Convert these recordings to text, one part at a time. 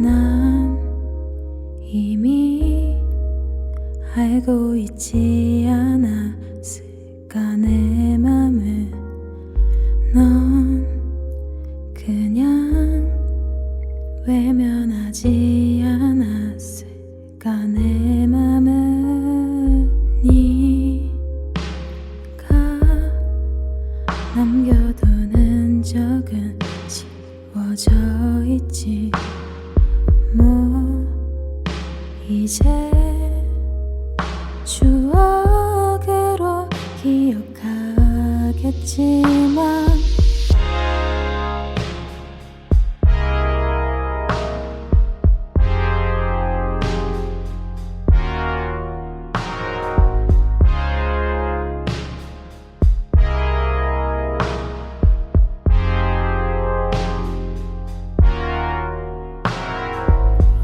난 이미 알고 있지 않았을까 내 맘을. 넌 그냥 외면하지 않았을까 내 맘을. 네가 남겨두는 적은 지워져 있지. 뭐 이제 추억으로 기억하겠지만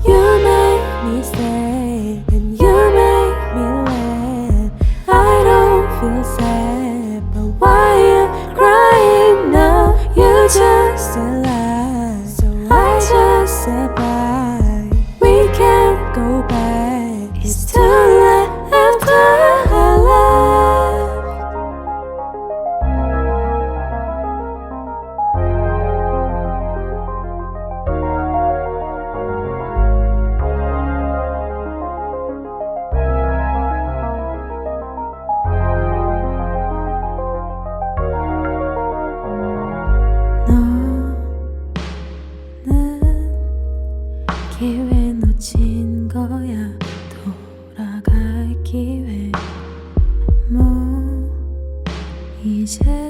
You make 기회 놓친 거야. 돌아갈 기회. 뭐 이제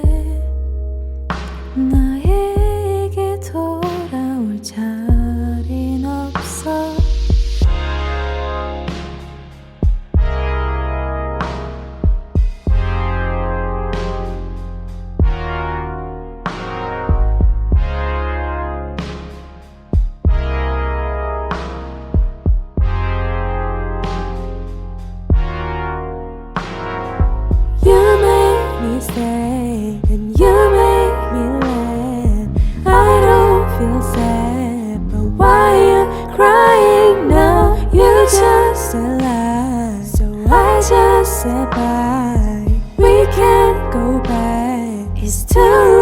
is too